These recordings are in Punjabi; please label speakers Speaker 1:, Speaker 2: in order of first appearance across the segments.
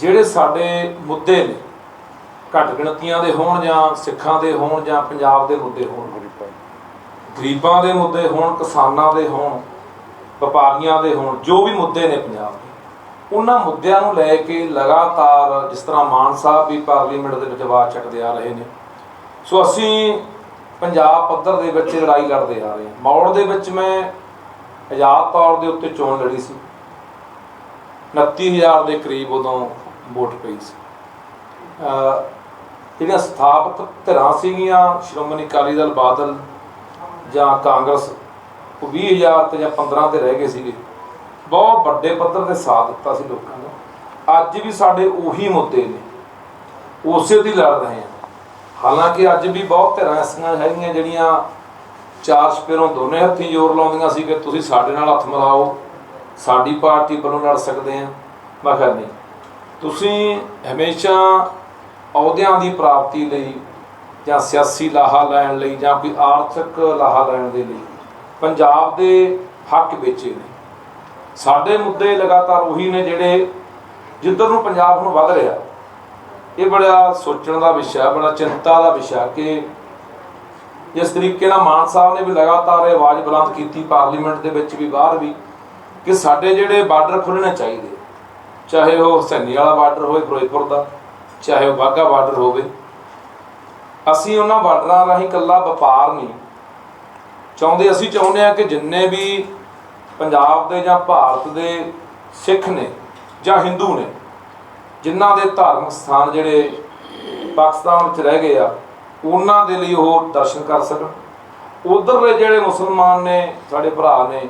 Speaker 1: ਜਿਹੜੇ ਸਾਡੇ ਮੁੱਦੇ ਨੇ, ਘੱਟ ਗਿਣਤੀਆਂ ਦੇ ਹੋਣ ਜਾਂ ਸਿੱਖਾਂ ਦੇ ਹੋਣ ਜਾਂ ਪੰਜਾਬ ਦੇ ਮੁੱਦੇ ਹੋਣ, ਗਰੀਬਾਂ ਦੇ ਮੁੱਦੇ ਹੋਣ, ਕਿਸਾਨਾਂ ਦੇ ਹੋਣ, ਵਪਾਰੀਆਂ ਦੇ ਹੋਣ, ਜੋ ਵੀ ਮੁੱਦੇ ਨੇ ਪੰਜਾਬ ਦੇ, ਉਹਨਾਂ ਮੁੱਦਿਆਂ ਨੂੰ ਲੈ ਕੇ ਲਗਾਤਾਰ ਜਿਸ ਤਰ੍ਹਾਂ ਮਾਨ ਸਾਹਿਬ ਵੀ ਪਾਰਲੀਮੈਂਟ ਦੇ ਵਿੱਚ ਆਵਾਜ਼ ਚੱਕਦੇ ਆ ਰਹੇ ਨੇ, ਸੋ ਅਸੀਂ ਪੰਜਾਬ ਪੱਧਰ ਦੇ ਵਿੱਚ ਲੜਾਈ ਲੜਦੇ ਆ ਰਹੇ ਹਾਂ। ਮੌੜ ਦੇ ਵਿੱਚ ਮੈਂ ਆਜ਼ਾਦ ਤੌਰ ਦੇ ਉੱਤੇ ਚੋਣ ਲੜੀ ਸੀ। 29000 ਦੇ ਕਰੀਬ ਉਦੋਂ ਵੋਟ ਪਈ ਸੀ। ਜਿਹੜੀਆਂ ਸਥਾਪਿਤ ਧਿਰਾਂ ਸੀਗੀਆਂ, ਸ਼੍ਰੋਮਣੀ ਅਕਾਲੀ ਦਲ, ਬਾਦਲ ਜਾਂ ਕਾਂਗਰਸ, ਉਹ 20000 ਤੇ ਜਾਂ 15 ਤੇ ਰਹਿ ਗਏ ਸੀਗੇ। ਬਹੁਤ ਵੱਡੇ ਪੱਧਰ ਤੇ ਸਾਥ ਦਿੱਤਾ ਸੀ ਲੋਕਾਂ ਨੇ। ਅੱਜ ਵੀ ਸਾਡੇ ਉਹੀ ਮੁੱਦੇ ਨੇ। ਉਸੇ ਦੀ ਲੜ ਰਹੇ ਹਾਂ। ਹਾਲਾਂਕਿ ਅੱਜ ਵੀ ਬਹੁਤ ਧਿਰਾਂ ਐਸੀਆਂ ਹੈਗੀਆਂ ਜਿਹੜੀਆਂ ਚਾਰ ਸਪੇਰੋਂ ਦੋਨੇ ਹੱਥੀਂ ਜ਼ੋਰ ਲਾਉਂਦੀਆਂ ਸੀ ਕਿ ਤੁਸੀਂ ਸਾਡੇ ਨਾਲ ਹੱਥ ਮਿਲਾਓ, ਸਾਡੀ ਪਾਰਟੀ ਵੱਲੋਂ ਲੜ ਸਕਦੇ ਆ ਮੈਂ ਕਿਹਾ ਨਹੀਂ। ਤੁਸੀਂ ਹਮੇਸ਼ਾ ਅਹੁਦਿਆਂ ਦੀ ਪ੍ਰਾਪਤੀ ਲਈ ਜਾਂ ਸਿਆਸੀ ਲਾਹਾ ਲੈਣ ਲਈ ਜਾਂ ਕੋਈ ਆਰਥਿਕ ਲਾਹਾ ਲੈਣ ਦੇ ਲਈ ਪੰਜਾਬ ਦੇ ਹੱਕ ਵੇਚੇ ਨੇ। ਸਾਡੇ ਮੁੱਦੇ ਲਗਾਤਾਰ ਉਹੀ ਨੇ ਜਿਹੜੇ ਜਿੱਧਰ ਨੂੰ ਪੰਜਾਬ ਹੁਣ ਵੱਧ ਰਿਹਾ। ਇਹ ਬੜਾ ਸੋਚਣ ਦਾ ਵਿਸ਼ਾ, ਬੜਾ ਚਿੰਤਾ ਦਾ ਵਿਸ਼ਾ ਕਿ ਜਿਸ ਤਰੀਕੇ ਨਾਲ ਮਾਨ ਸਾਹਿਬ ਨੇ ਵੀ ਲਗਾਤਾਰ ਇਹ ਆਵਾਜ਼ ਬੁਲੰਦ ਕੀਤੀ, ਪਾਰਲੀਮੈਂਟ ਦੇ ਵਿੱਚ ਵੀ ਬਾਹਰ ਵੀ, ਕਿ ਸਾਡੇ ਜਿਹੜੇ ਬਾਰਡਰ ਖੁੱਲਣੇ ਚਾਹੀਦੇ। ਚਾਹੇ ਉਹ ਹਸੈਨੀ ਵਾਲਾ ਬਾਰਡਰ ਹੋਵੇ, ਫਿਰੋਜ਼ਪੁਰ ਦਾ, ਚਾਹੇ ਉਹ ਬਾਘਾ ਬਾਰਡਰ ਹੋਵੇ, ਅਸੀਂ ਉਹਨਾਂ ਬਾਰਡਰਾਂ ਰਾਹੀਂ ਕੱਲਾ ਵਪਾਰ ਨਹੀਂ ਚਾਹੁੰਦੇ। ਅਸੀਂ ਚਾਹੁੰਦੇ ਆ ਕਿ ਜਿੰਨੇ ਵੀ ਪੰਜਾਬ ਦੇ ਜਾਂ ਭਾਰਤ ਦੇ ਸਿੱਖ ਨੇ ਜਾਂ ਹਿੰਦੂ ਨੇ, ਜਿਨ੍ਹਾਂ ਦੇ ਧਾਰਮਿਕ ਸਥਾਨ ਜਿਹੜੇ ਪਾਕਿਸਤਾਨ ਵਿੱਚ ਰਹਿ ਗਏ ਆ, ਉਹਨਾਂ ਦੇ ਲਈ ਉਹ ਦਰਸ਼ਨ ਕਰ ਸਕਣ। ਉਧਰਲੇ ਜਿਹੜੇ ਮੁਸਲਮਾਨ ਨੇ, ਸਾਡੇ ਭਰਾ ਨੇ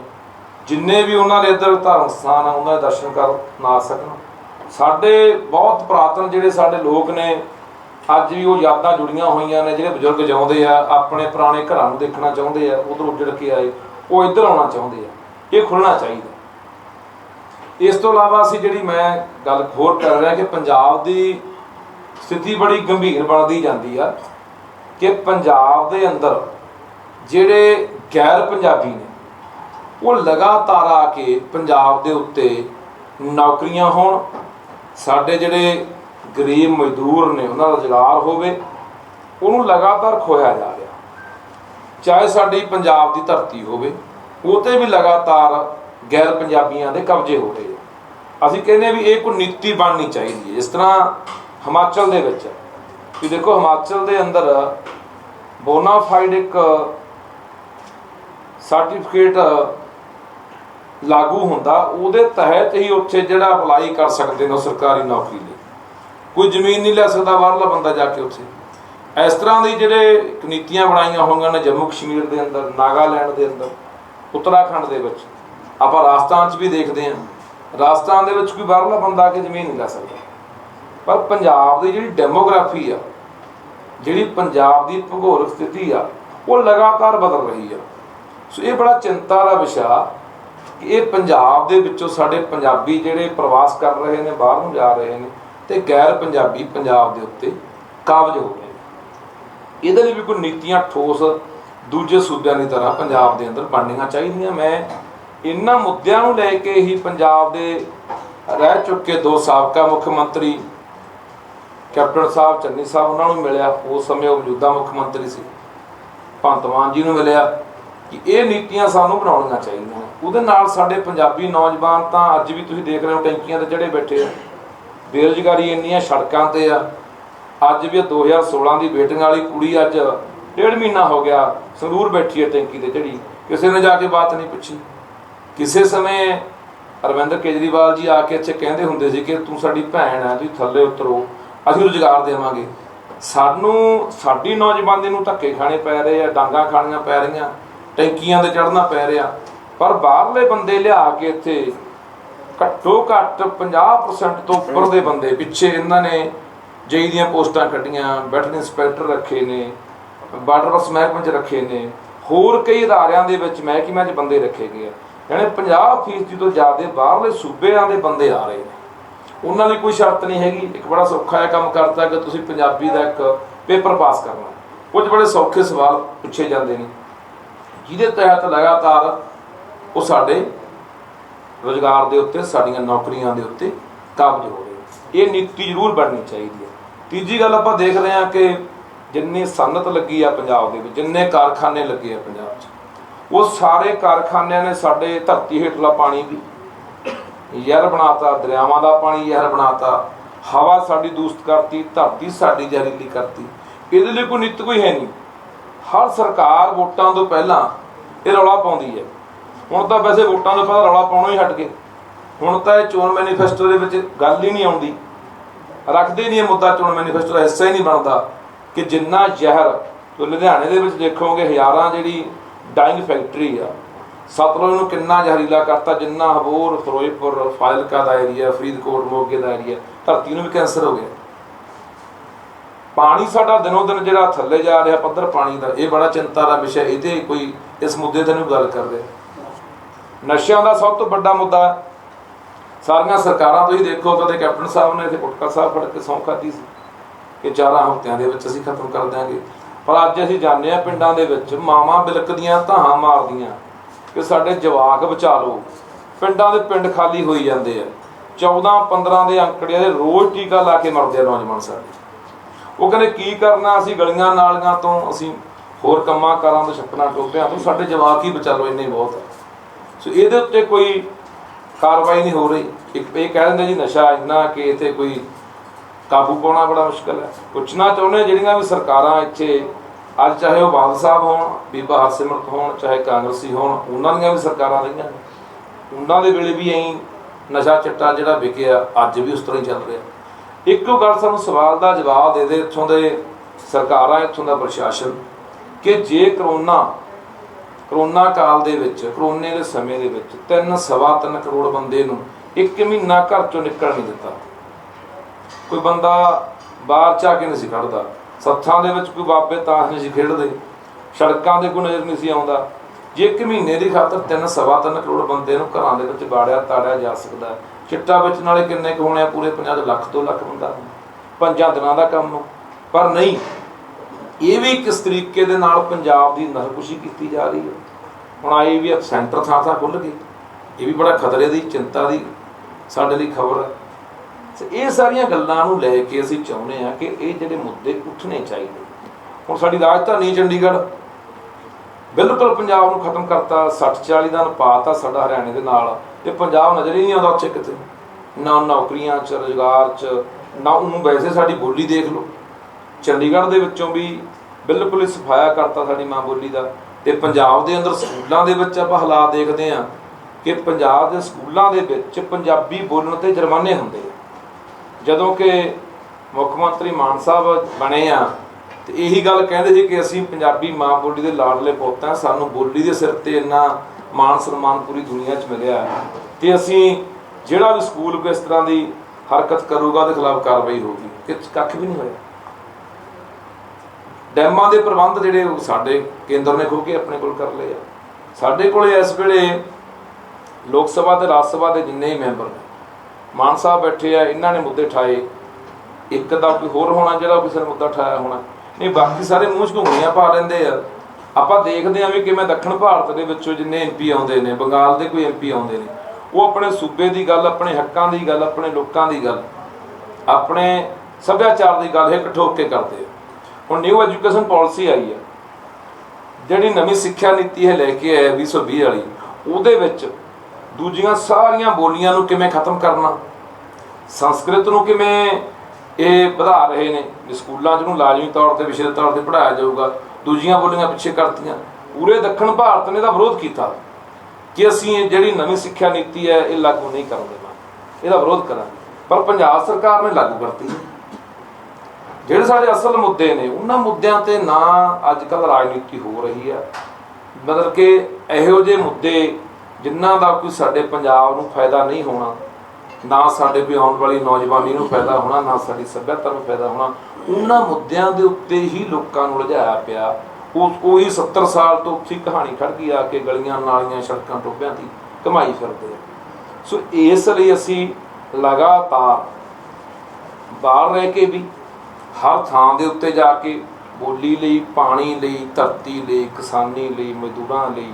Speaker 1: ਜਿੰਨੇ ਵੀ ਉਹਨਾਂ ਦੇ ਇੱਧਰ ਧਾਰਮਿਕ ਸਥਾਨ ਆ, ਉਹਨਾਂ ਦੇ ਦਰਸ਼ਨ ਕਰ ਨਾ ਸਕਣ। ਸਾਡੇ ਬਹੁਤ ਪੁਰਾਤਨ ਜਿਹੜੇ ਸਾਡੇ ਲੋਕ ਨੇ, ਅੱਜ ਵੀ ਉਹ ਯਾਦਾਂ ਜੁੜੀਆਂ ਹੋਈਆਂ ਨੇ, ਜਿਹੜੇ ਬਜ਼ੁਰਗ ਜਾਉਂਦੇ ਆ, ਆਪਣੇ ਪੁਰਾਣੇ ਘਰਾਂ ਨੂੰ ਦੇਖਣਾ ਚਾਹੁੰਦੇ ਆ, ਉਧਰ ਉੱਜੜ ਕੇ ਆਏ, ਉਹ ਇੱਧਰ ਆਉਣਾ ਚਾਹੁੰਦੇ ਆ। ਇਹ ਖੁੱਲਣਾ ਚਾਹੀਦਾ। ਇਸ ਤੋਂ ਇਲਾਵਾ ਅਸੀਂ ਜਿਹੜੀ ਮੈਂ ਗੱਲ ਹੋਰ ਕਰ ਰਿਹਾ ਕਿ ਪੰਜਾਬ ਦੀ ਸਥਿਤੀ ਬੜੀ ਗੰਭੀਰ ਬਣਦੀ ਜਾਂਦੀ ਆ ਕਿ ਪੰਜਾਬ ਦੇ ਅੰਦਰ ਜਿਹੜੇ ਗੈਰ ਪੰਜਾਬੀ ਨੇ ਉਹ ਲਗਾਤਾਰ ਆ ਕੇ ਪੰਜਾਬ ਦੇ ਉੱਤੇ ਨੌਕਰੀਆਂ ਹੋਣ, ਸਾਡੇ ਜਿਹੜੇ ਗਰੀਬ ਮਜ਼ਦੂਰ ਨੇ, ਉਹਨਾਂ ਦਾ ਰੁਜ਼ਗਾਰ ਹੋਵੇ, ਉਹਨੂੰ ਲਗਾਤਾਰ ਖੋਇਆ ਜਾ ਰਿਹਾ। ਚਾਹੇ ਸਾਡੀ ਪੰਜਾਬ ਦੀ ਧਰਤੀ ਹੋਵੇ, ਉਹ ਤੇ ਵੀ ਲਗਾਤਾਰ ਗੈਰ ਪੰਜਾਬੀਆਂ ਦੇ ਕਬਜ਼ੇ ਹੋ ਰਹੇ ਆ ਅਸੀਂ ਕਹਿੰਦੇ ਹਾਂ ਵੀ ਇਹ ਕੋਈ ਨੀਤੀ ਬਣਨੀ ਚਾਹੀਦੀ ਹੈ। ਇਸ ਤਰ੍ਹਾਂ ਹਿਮਾਚਲ ਦੇ ਵਿੱਚ ਵੀ ਦੇਖੋ, ਹਿਮਾਚਲ ਦੇ ਅੰਦਰ ਬੋਨਾਫਾਈਡ ਇੱਕ ਸਰਟੀਫਿਕੇਟ ਲਾਗੂ ਹੁੰਦਾ, ਉਹਦੇ ਤਹਿਤ ਹੀ ਉੱਥੇ ਜਿਹੜਾ ਅਪਲਾਈ ਕਰ ਸਕਦੇ ਨੇ ਉਹ ਸਰਕਾਰੀ ਨੌਕਰੀ ਲਈ। ਕੋਈ ਜ਼ਮੀਨ ਨਹੀਂ ਲੈ ਸਕਦਾ, ਬਾਹਰਲਾ ਬੰਦਾ ਜਾ ਕੇ ਉੱਥੇ। ਇਸ ਤਰ੍ਹਾਂ ਦੀ ਜਿਹੜੇ ਨੀਤੀਆਂ ਬਣਾਈਆਂ ਹੋਈਆਂ ਨੇ, ਜੰਮੂ ਕਸ਼ਮੀਰ ਦੇ ਅੰਦਰ, ਨਾਗਾਲੈਂਡ ਦੇ ਅੰਦਰ, ਉੱਤਰਾਖੰਡ ਦੇ ਵਿੱਚ, ਆਪਾਂ ਰਾਜਸਥਾਨ 'ਚ ਵੀ ਦੇਖਦੇ ਹਾਂ। ਰਾਜਸਥਾਨ ਦੇ ਵਿੱਚ ਕੋਈ ਬਾਹਰਲਾ ਬੰਦਾ ਆ ਕੇ ਜ਼ਮੀਨ ਨਹੀਂ ਲੈ ਸਕਦਾ। ਪਰ ਪੰਜਾਬ ਦੀ ਜਿਹੜੀ ਡੈਮੋਗ੍ਰਾਫੀ ਆ, ਜਿਹੜੀ ਪੰਜਾਬ ਦੀ ਭੂਗੋਲਿਕ ਸਥਿਤੀ ਆ, ਉਹ ਲਗਾਤਾਰ ਬਦਲ ਰਹੀ ਆ। ਸੋ ਇਹ ਬੜਾ ਚਿੰਤਾ ਦਾ ਵਿਸ਼ਾ ਇਹ ਪੰਜਾਬ ਦੇ ਵਿੱਚੋਂ ਸਾਡੇ ਪੰਜਾਬੀ ਜਿਹੜੇ ਪ੍ਰਵਾਸ ਕਰ ਰਹੇ ਨੇ, ਬਾਹਰ ਨੂੰ ਜਾ ਰਹੇ ਨੇ ਤੇ ਗੈਰ ਪੰਜਾਬੀ ਪੰਜਾਬ ਦੇ ਉੱਤੇ ਕਾਬਜ ਹੋ ਗਏ ਇਹਦੇ ਲਈ ਵੀ ਕੋਈ ਨੀਤੀਆਂ ਠੋਸ ਦੂਜੇ ਸੂਬਿਆਂ ਦੀ ਤਰ੍ਹਾਂ ਪੰਜਾਬ ਦੇ ਅੰਦਰ ਬਣਨੀਆਂ ਚਾਹੀਦੀਆਂ। ਮੈਂ ਇਹਨਾਂ ਮੁੱਦਿਆਂ ਨੂੰ ਲੈ ਕੇ ਹੀ ਪੰਜਾਬ ਦੇ ਰਹਿ ਚੁੱਕੇ ਦੋ ਸਾਬਕਾ ਮੁੱਖ ਮੰਤਰੀ, ਕੈਪਟਨ ਸਾਹਿਬ ਚੰਨੀ ਸਾਹਿਬ ਉਹਨਾਂ ਨੂੰ ਮਿਲਿਆ। ਉਸ ਸਮੇਂ ਉਹ ਮੌਜੂਦਾ ਮੁੱਖ ਮੰਤਰੀ ਸੀ। ਭਗਵੰਤ ਮਾਨ ਜੀ ਨੂੰ ਮਿਲਿਆ ਕਿ ਇਹ ਨੀਤੀਆਂ ਸਾਨੂੰ ਬਣਾਉਣੀਆਂ ਚਾਹੀਦੀਆਂ। ਉਹਦੇ ਨਾਲ ਸਾਡੇ ਪੰਜਾਬੀ ਨੌਜਵਾਨ ਤਾਂ ਅੱਜ ਵੀ ਤੁਸੀਂ ਦੇਖ ਰਹੇ ਹੋ ਟੈਂਕੀਆਂ ਤੇ ਚੜੇ ਬੈਠੇ ਆ। ਬੇਰੁਜ਼ਗਾਰੀ ਇੰਨੀਆਂ ਸੜਕਾਂ ਤੇ ਆ। ਅੱਜ ਵੀ ਇਹ 2016 ਦੀ ਵੇਟਿੰਗ ਵਾਲੀ ਕੁੜੀ ਅੱਜ ਡੇਢ ਮਹੀਨਾ ਹੋ ਗਿਆ ਸੰਗਰੂਰ ਬੈਠੀ ਹੈ ਟੈਂਕੀ ਤੇ ਜਿਹੜੀ ਕਿਸੇ ਨੇ ਜਾ ਕੇ ਬਾਤ ਨਹੀਂ ਪੁੱਛੀ। ਕਿਸੇ ਸਮੇਂ ਅਰਵਿੰਦਰ ਕੇਜਰੀਵਾਲ ਜੀ ਆ ਕੇ ਇੱਥੇ ਕਹਿੰਦੇ ਹੁੰਦੇ ਸੀ ਕਿ ਤੂੰ ਸਾਡੀ ਭੈਣ ਹੈ ਤੁਸੀਂ ਥੱਲੇ ਉਤਰੋ, ਅਸੀਂ ਰੁਜ਼ਗਾਰ ਦੇਵਾਂਗੇ। ਸਾਨੂੰ, ਸਾਡੀ ਨੌਜਵਾਨੀ ਨੂੰ ਧੱਕੇ ਖਾਣੇ ਪੈ ਰਹੇ ਆ, ਡਾਂਗਾ ਖਾਣੀਆਂ ਪੈ ਰਹੀਆਂ, ਟੈਂਕੀਆਂ ਤੇ ਚੜਨਾ ਪੈ ਰਿਹਾ। ਪਰ ਬਾਹਰਲੇ ਬੰਦੇ ਲਿਆ ਕੇ ਇੱਥੇ ਘੱਟੋ ਘੱਟ 50% ਤੋਂ ਉੱਪਰ ਦੇ ਬੰਦੇ ਪਿੱਛੇ ਇਹਨਾਂ ਨੇ ਜਈ ਦੀਆਂ ਪੋਸਟਾਂ ਕੱਢੀਆਂ ਬੈਟਨ ਇੰਸਪੈਕਟਰ ਰੱਖੇ ਨੇ, ਬਾਰਡਰ ਬਸ ਮਹਿਕਮੇ 'ਚ ਰੱਖੇ ਨੇ, ਹੋਰ ਕਈ ਅਦਾਰਿਆਂ ਦੇ ਵਿੱਚ ਮਹਿਕਮਿਆਂ 'ਚ ਬੰਦੇ ਰੱਖੇ ਗਏ ਆ। ਯਾਨੀ 50% ਤੋਂ ਜ਼ਿਆਦਾ ਬਾਹਰਲੇ ਸੂਬਿਆਂ ਦੇ ਬੰਦੇ ਆ ਰਹੇ ਨੇ। ਉਹਨਾਂ ਲਈ ਕੋਈ ਸ਼ਰਤ ਨਹੀਂ ਹੈਗੀ। ਇੱਕ ਬੜਾ ਸੌਖਾ ਜਿਹਾ ਕੰਮ ਕਰਤਾ ਕਿ ਤੁਸੀਂ ਪੰਜਾਬੀ ਦਾ ਇੱਕ ਪੇਪਰ ਪਾਸ ਕਰਨਾ। ਕੁਝ ਬੜੇ ਸੌਖੇ ਸਵਾਲ ਪੁੱਛੇ ਜਾਂਦੇ ਨੇ। ਜਿਹਦੇ ਤਹਿਤ ਲਗਾਤਾਰ ਉਹ ਸਾਡੇ ਰੋਜ਼ਗਾਰ ਦੇ ਉੱਤੇ, ਸਾਡੀਆਂ ਨੌਕਰੀਆਂ ਦੇ ਉੱਤੇ ਕਾਬਜ ਹੋ ਰਹੇ ਇਹ ਨੀਤੀ ਜ਼ਰੂਰ ਬਣਨੀ ਚਾਹੀਦੀ ਹੈ। ਤੀਜੀ ਗੱਲ ਆਪਾਂ ਦੇਖ ਰਹੇ ਹਾਂ ਕਿ ਜਿੰਨੀ ਸਨਅਤ ਲੱਗੀ ਆ ਪੰਜਾਬ ਦੇ ਵਿੱਚ, ਜਿੰਨੇ ਕਾਰਖਾਨੇ ਲੱਗੇ ਆ ਪੰਜਾਬ 'ਚ, ਉਹ ਸਾਰੇ ਕਾਰਖਾਨਿਆਂ ਨੇ ਸਾਡੇ ਧਰਤੀ ਹੇਠਲਾ ਪਾਣੀ ਵੀ ਜ਼ਹਿਰ ਬਣਾਤਾ, ਦਰਿਆਵਾਂ ਦਾ ਪਾਣੀ ਜ਼ਹਿਰ ਬਣਾਤਾ, ਹਵਾ ਸਾਡੀ ਦੂਸ਼ਿਤ ਕਰਤੀ, ਧਰਤੀ ਸਾਡੀ ਜ਼ਹਿਰੀਲੀ ਕਰਤੀ। ਇਹਦੇ ਲਈ ਕੋਈ ਨਿਤ ਕੋਈ ਹੈ ਨਹੀਂ। ਹਰ ਸਰਕਾਰ ਵੋਟਾਂ ਤੋਂ ਪਹਿਲਾਂ ਇਹ ਰੌਲਾ ਪਾਉਂਦੀ ਹੈ। ਹੁਣ ਤਾਂ ਵੈਸੇ ਵੋਟਾਂ ਤੋਂ ਪਹਿਲਾਂ ਰੌਲਾ ਪਾਉਣਾ ਹੀ ਹਟ ਗਏ। ਹੁਣ ਤਾਂ ਇਹ ਚੋਣ ਮੈਨੀਫੈਸਟੋ ਦੇ ਵਿੱਚ ਗੱਲ ਹੀ ਨਹੀਂ ਆਉਂਦੀ। ਰੱਖਦੇ ਨਹੀਂ ਇਹ ਮੁੱਦਾ ਚੋਣ ਮੈਨੀਫੈਸਟੋ ਦਾ, ਹਿੱਸਾ ਹੀ ਨਹੀਂ ਬਣਦਾ ਕਿ ਜਿੰਨਾ ਜ਼ਹਿਰ ਤੋ ਲੁਧਿਆਣੇ ਦੇ ਵਿੱਚ ਦੇਖੋਗੇ, ਹਜ਼ਾਰਾਂ ਜਿਹੜੀ ਡਾਈਂਗ ਫੈਕਟਰੀ ਆ, ਸਤਲੁਜ ਨੂੰ ਕਿੰਨਾ ਜ਼ਹਿਰੀਲਾ ਕਰਤਾ, ਜਿੰਨਾ ਹਬੋਰ, ਫਿਰੋਜ਼ਪੁਰ, ਫਾਜ਼ਿਲਕਾ ਦਾ ਏਰੀਆ ਫਰੀਦਕੋਟ, ਮੋਗੇ ਦਾ ਏਰੀਆ ਧਰਤੀ ਨੂੰ ਵੀ ਕੈਂਸਰ ਹੋ ਗਿਆ। ਪਾਣੀ ਸਾਡਾ ਦਿਨੋਂ ਦਿਨ ਜਿਹੜਾ ਥੱਲੇ ਜਾ ਰਿਹਾ, ਪੱਧਰ ਪਾਣੀ ਦਾ, ਇਹ ਬੜਾ ਚਿੰਤਾ ਦਾ ਵਿਸ਼ਾ ਇਹਦੇ ਕੋਈ ਇਸ ਮੁੱਦੇ ਤੇ ਨੂੰ ਗੱਲ ਕਰਦੇ ਨਸ਼ਿਆਂ ਦਾ ਸਭ ਤੋਂ ਵੱਡਾ ਮੁੱਦਾ ਸਾਰੀਆਂ ਸਰਕਾਰਾਂ ਤੁਸੀਂ ਦੇਖੋ, ਕਦੇ ਕੈਪਟਨ ਸਾਹਿਬ ਨੇ, ਇੱਥੇ ਪੁਟਕਾ ਸਾਹਿਬ ਫੜ ਕੇ ਸਹੁੰ ਖਾਧੀ ਸੀ ਕਿ ਚਾਰਾਂ ਹਫ਼ਤਿਆਂ ਦੇ ਵਿੱਚ ਅਸੀਂ ਖਤਮ ਕਰ ਦਿਆਂਗੇ। ਪਰ ਅੱਜ ਅਸੀਂ ਜਾਣਦੇ ਹਾਂ ਪਿੰਡਾਂ ਦੇ ਵਿੱਚ, ਮਾਵਾਂ ਬਿਲਕਦੀਆਂ ਧਾਹਾਂ ਮਾਰਦੀਆਂ ਕਿ ਸਾਡੇ ਜਵਾਕ ਬਚਾ ਲਓ। ਪਿੰਡਾਂ ਦੇ ਪਿੰਡ ਖਾਲੀ ਹੋਈ ਜਾਂਦੇ ਆ। 14 15 ਦੇ ਅੰਕੜਿਆਂ ਦੇ ਰੋਜ਼ ਟੀਕਾ ਲਾ ਕੇ ਮਰਦੇ ਆ ਨੌਜਵਾਨ ਸਾਡੇ। ਉਹ ਕਹਿੰਦੇ, ਕੀ ਕਰਨਾ? ਅਸੀਂ ਗਲੀਆਂ ਨਾਲੀਆਂ ਤੋਂ ਅਸੀਂ ਹੋਰ ਕੰਮਾਂ ਕਾਰਾਂ ਤੋਂ ਛੱਪਣਾ ਟੋਪਿਆਂ ਤੋਂ ਸਾਡੇ ਜਵਾਕ ਹੀ ਬਚਾ ਲਓ ਇੰਨੇ ਬਹੁਤ ਆ। ਸੋ ਇਹਦੇ ਉੱਤੇ ਕੋਈ ਕਾਰਵਾਈ ਨਹੀਂ ਹੋ ਰਹੀ। ਇੱਕ ਇਹ ਕਹਿ ਦਿੰਦੇ ਜੀ ਨਸ਼ਾ ਇੰਨਾ ਕਿ ਇੱਥੇ ਕੋਈ ਕਾਬੂ ਪਾਉਣਾ ਬੜਾ ਮੁਸ਼ਕਲ ਹੈ। ਪੁੱਛਣਾ ਚਾਹੁੰਦੇ ਜਿਹੜੀਆਂ ਵੀ ਸਰਕਾਰਾਂ ਇੱਥੇ, ਅੱਜ ਚਾਹੇ ਉਹ ਬਾਦਲ ਸਾਹਿਬ ਹੋਣ, ਬੀਬਾ ਹਰਸਿਮਰਤ ਹੋਣ, ਚਾਹੇ ਕਾਂਗਰਸੀ ਹੋਣ, ਉਹਨਾਂ ਦੀਆਂ ਵੀ ਸਰਕਾਰਾਂ ਰਹੀਆਂ ਉਹਨਾਂ ਦੇ ਵੇਲੇ ਵੀ ਐਂ ਨਸ਼ਾ ਚਿੱਟਾ ਜਿਹੜਾ ਵਿਕਿਆ, ਅੱਜ ਵੀ ਉਸ ਤਰ੍ਹਾਂ ਹੀ ਚੱਲ ਰਿਹਾ। ਇੱਕੋ ਗੱਲ ਸਾਨੂੰ ਸਵਾਲ ਦਾ ਜਵਾਬ ਦੇ ਦੇ ਇੱਥੋਂ ਦੇ ਸਰਕਾਰਾਂ, ਇੱਥੋਂ ਦਾ ਪ੍ਰਸ਼ਾਸਨ ਕਿ ਜੇ ਕਰੋਨਾ ਕਰੋਨਾ ਕਾਲ ਦੇ ਵਿੱਚ, ਕਰੋਨੇ ਦੇ ਸਮੇਂ ਦੇ ਵਿੱਚ 3 ਸਵਾ 3 ਕਰੋੜ ਬੰਦੇ ਨੂੰ ਇੱਕ ਮਹੀਨਾ ਘਰ ਚੋਂ ਨਿਕਲ ਨਹੀਂ ਦਿੱਤਾ। ਕੋਈ ਬੰਦਾ ਬਾਹਰ ਚਾ ਕੇ ਨਹੀਂ ਸੀ ਖੜਦਾ। ਸੱਥਾਂ ਦੇ ਵਿੱਚ ਕੋਈ ਬਾਬੇ ਤਾਸ਼ ਨਹੀਂ ਸੀ ਖੇਡਦੇ। ਸੜਕਾਂ ਦੇ ਕੋਈ ਨਜ਼ਰ ਨਹੀਂ ਸੀ ਆਉਂਦਾ। ਜੇ ਇੱਕ ਮਹੀਨੇ ਦੀ ਖਾਤਰ 3 ਸਵਾ 3 ਕਰੋੜ ਬੰਦੇ ਨੂੰ ਘਰਾਂ ਦੇ ਵਿੱਚ ਬਾੜਿਆ, ਤਾੜਿਆ ਜਾ ਸਕਦਾ ਚਿੱਟਾ ਵਿੱਚ ਨਾਲੇ ਕਿੰਨੇ ਕੁ ਹੋਣੇ ਆ, ਪੂਰੇ ਪੰਜਾਬ 'ਚ ਲੱਖ ਦੋ ਲੱਖ ਬੰਦਾ। ਪੰਜਾਂ ਦਿਨਾਂ ਦਾ ਕੰਮ ਪਰ ਨਹੀਂ ਇਹ ਵੀ ਕਿਸ ਤਰੀਕੇ ਦੇ ਨਾਲ ਪੰਜਾਬ ਦੀ ਨਰਕੁਸ਼ੀ ਕੀਤੀ ਜਾ ਰਹੀ ਹੈ। ਹੁਣ ਆਈ ਵੀ ਸੈਂਟਰ ਥਾਂ ਥਾਂ ਖੁੱਲ ਗਏ। ਇਹ ਵੀ ਬੜਾ ਖਤਰੇ ਦੀ, ਚਿੰਤਾ ਦੀ ਸਾਡੇ ਲਈ ਖਬਰ ਹੈ। ਤੇ ਇਹ ਸਾਰੀਆਂ ਗੱਲਾਂ ਨੂੰ ਲੈ ਕੇ ਅਸੀਂ ਚਾਹੁੰਦੇ ਹਾਂ ਕਿ ਇਹ ਜਿਹੜੇ ਮੁੱਦੇ ਉੱਠਣੇ ਚਾਹੀਦੇ। ਹੁਣ ਸਾਡੀ ਰਾਜਧਾਨੀ ਚੰਡੀਗੜ੍ਹ ਬਿਲਕੁਲ ਪੰਜਾਬ ਨੂੰ ਖਤਮ ਕਰਤਾ 60 40 ਦਾ ਅਨੁਪਾਤ ਆ ਸਾਡਾ ਹਰਿਆਣੇ ਦੇ ਨਾਲ। ਤੇ ਪੰਜਾਬ ਨਜ਼ਰ ਹੀ ਨਹੀਂ ਆਉਂਦਾ ਉੱਥੇ ਕਿਤੇ। ਨਾ ਨੌਕਰੀਆਂ ਚ, ਰੁਜ਼ਗਾਰ ਚ, ਨਾ ਉਹਨੂੰ ਵੈਸੇ ਸਾਡੀ ਬੋਲੀ ਦੇਖ ਲਓ। ਚੰਡੀਗੜ੍ਹ ਦੇ ਵਿੱਚੋਂ ਵੀ ਬਿਲਕੁਲ ਹੀ ਸਫਾਇਆ ਕਰਤਾ ਸਾਡੀ ਮਾਂ ਬੋਲੀ ਦਾ ਤੇ ਪੰਜਾਬ ਦੇ ਅੰਦਰ ਸਕੂਲਾਂ ਦੇ ਵਿੱਚ ਆਪਾਂ ਹਾਲਾਤ ਦੇਖਦੇ ਆ ਕਿ ਪੰਜਾਬ ਦੇ ਸਕੂਲਾਂ ਦੇ ਵਿੱਚ ਪੰਜਾਬੀ ਬੋਲਣ ਤੇ ਜੁਰਮਾਨੇ ਹੁੰਦੇ ਆ। ਜਦੋਂ ਕਿ ਮੁੱਖ ਮੰਤਰੀ ਮਾਨ ਸਾਹਿਬ ਬਣੇ ਆ, ਤੇ ਇਹੀ ਗੱਲ ਕਹਿੰਦੇ ਸੀ ਕਿ ਅਸੀਂ ਪੰਜਾਬੀ ਮਾਂ ਬੋਲੀ ਦੇ ਲਾਡਲੇ ਪੁੱਤ ਆ, ਸਾਨੂੰ ਬੋਲੀ ਦੇ ਸਿਰ ਤੇ ਇੰਨਾ ਮਾਣ ਸਨਮਾਨ ਪੂਰੀ ਦੁਨੀਆ 'ਚ ਮਿਲਿਆ। ਹੈ ਤੇ ਅਸੀਂ ਜਿਹੜਾ ਵੀ ਸਕੂਲ ਕੋਈ ਇਸ ਤਰ੍ਹਾਂ ਦੀ ਹਰਕਤ ਕਰੂਗਾ ਉਹਦੇ ਖਿਲਾਫ ਕਾਰਵਾਈ ਹੋਊਗੀ। ਕਿ ਕੱਖ ਵੀ ਨਹੀਂ ਹੋਇਆ। ਡੈਮਾਂ ਦੇ ਪ੍ਰਬੰਧ ਜਿਹੜੇ ਉਹ ਸਾਡੇ ਕੇਂਦਰ ਨੇ ਖੋ ਕੇ ਆਪਣੇ ਕੋਲ ਕਰ ਲਏ ਆ। ਸਾਡੇ ਕੋਲੇ ਇਸ ਵੇਲੇ ਲੋਕ ਸਭਾ ਤੇ ਰਾਜ ਸਭਾ ਦੇ ਜਿੰਨੇ ਹੀ ਮੈਂਬਰ ਨੇ, ਮਾਨ ਸਾਹਿਬ ਬੈਠੇ ਆ, ਇਹਨਾਂ ਨੇ ਮੁੱਦੇ ਠਾਏ ਇੱਕ ਦਾ ਕੋਈ ਹੋਰ ਹੋਣਾ, ਜਿਹੜਾ ਕਿਸੇ ਨੇ ਮੁੱਦਾ ਠਾਇਆ ਹੋਣਾ। ਨਹੀਂ, ਬਾਕੀ ਸਾਰੇ ਮੂੰਹ 'ਚ ਘੁੰਗੀਆਂ ਪਾ ਲੈਂਦੇ ਆ। ਆਪਾਂ ਦੇਖਦੇ ਆ ਵੀ ਕਿਵੇਂ ਦੱਖਣ ਭਾਰਤ ਦੇ ਵਿੱਚੋਂ ਜਿੰਨੇ ਐਮਪੀ ਆਉਂਦੇ ਨੇ, ਬੰਗਾਲ ਦੇ ਕੋਈ ਐਮਪੀ ਆਉਂਦੇ ਨੇ, ਉਹ ਆਪਣੇ ਸੂਬੇ ਦੀ ਗੱਲ, ਆਪਣੇ ਹੱਕਾਂ ਦੀ ਗੱਲ, ਆਪਣੇ ਲੋਕਾਂ ਦੀ ਗੱਲ, ਆਪਣੇ ਸੱਭਿਆਚਾਰ ਦੀ ਗੱਲ ਇੱਕ ਠੋਕ ਕੇ ਕਰਦੇ ਆ। ਹੁਣ ਨਿਊ ਐਜੂਕੇਸ਼ਨ ਪਾਲਿਸੀ ਆਈ ਹੈ। ਜਿਹੜੀ ਨਵੀਂ ਸਿੱਖਿਆ ਨੀਤੀ ਹੈ ਲੈ ਕੇ ਆਇਆ 2020 ਵਾਲੀ, ਉਹਦੇ ਵਿੱਚ ਦੂਜੀਆਂ ਸਾਰੀਆਂ ਬੋਲੀਆਂ ਨੂੰ ਕਿਵੇਂ ਖਤਮ ਕਰਨਾ? ਸੰਸਕ੍ਰਿਤ ਨੂੰ ਕਿਵੇਂ ਇਹ ਵਧਾ ਰਹੇ ਨੇ? ਸਕੂਲਾਂ 'ਚ ਨੂੰ ਲਾਜ਼ਮੀ ਤੌਰ ਤੇ ਵਿਸ਼ੇ ਤੌਰ ਤੇ ਪੜਾਇਆ ਜਾਊਗਾ, ਦੂਜੀਆਂ ਬੋਲੀਆਂ ਪਿੱਛੇ ਕਰਤੀਆਂ। ਪੂਰੇ ਦੱਖਣ ਭਾਰਤ ਨੇ ਦਾ ਵਿਰੋਧ ਕੀਤਾ। ਕਿ ਅਸੀਂ ਇਹ ਜਿਹੜੀ ਨਵੀਂ ਸਿੱਖਿਆ ਨੀਤੀ ਹੈ, ਇਹ ਲਾਗੂ ਨਹੀਂ ਕਰਨ ਦੇਣਾ ਇਹਦਾ ਵਿਰੋਧ ਕਰਾਂਗੇ। ਪਰ ਪੰਜਾਬ ਸਰਕਾਰ ਨੇ ਲਾਗੂ ਕਰਤੀ। ਜਿਹੜੇ ਸਾਡੇ ਅਸਲ ਮੁੱਦੇ ਨੇ, ਉਹਨਾਂ ਮੁੱਦਿਆਂ ਤੇ ਨਾ ਅੱਜ ਕੱਲ ਰਾਜਨੀਤੀ ਹੋ ਰਹੀ ਹੈ। ਮਤਲਬ ਕਿ ਇਹੋ ਜਿਹੇ ਮੁੱਦੇ ਜਿਨ੍ਹਾਂ ਦਾ ਕੋਈ ਸਾਡੇ ਪੰਜਾਬ ਨੂੰ ਫਾਇਦਾ ਨਹੀਂ ਹੋਣਾ, ਨਾ ਸਾਡੇ ਵੀ ਆਉਣ ਵਾਲੀ ਨੌਜਵਾਨੀ ਨੂੰ ਫਾਇਦਾ ਹੋਣਾ, ਨਾ ਸਾਡੀ ਸੱਭਿਅਤਾ ਨੂੰ ਫਾਇਦਾ ਹੋਣਾ, ਉਹਨਾਂ ਮੁੱਦਿਆਂ ਦੇ ਉੱਤੇ ਹੀ ਲੋਕਾਂ ਨੂੰ ਲਜਾਇਆ ਪਿਆ। ਉਸ, ਉਹੀ 70 ਸਾਲ ਤੋਂ ਉੱਥੇ ਕਹਾਣੀ ਖੜ ਗਈ ਆ ਕੇ ਗਲੀਆਂ ਨਾਲੀਆਂ ਸੜਕਾਂ ਟੋਭਿਆਂ ਦੀ ਕਮਾਈ ਫਿਰਦੇ ਆ। ਸੋ ਇਸ ਲਈ ਅਸੀਂ ਲਗਾਤਾਰ ਬਾਹਰ ਰਹਿ ਕੇ ਵੀ ਹਰ ਥਾਂ ਦੇ ਉੱਤੇ ਜਾ ਕੇ ਬੋਲੀ ਲਈ, ਪਾਣੀ ਲਈ, ਧਰਤੀ ਲਈ, ਕਿਸਾਨੀ ਲਈ, ਮਜ਼ਦੂਰਾਂ ਲਈ,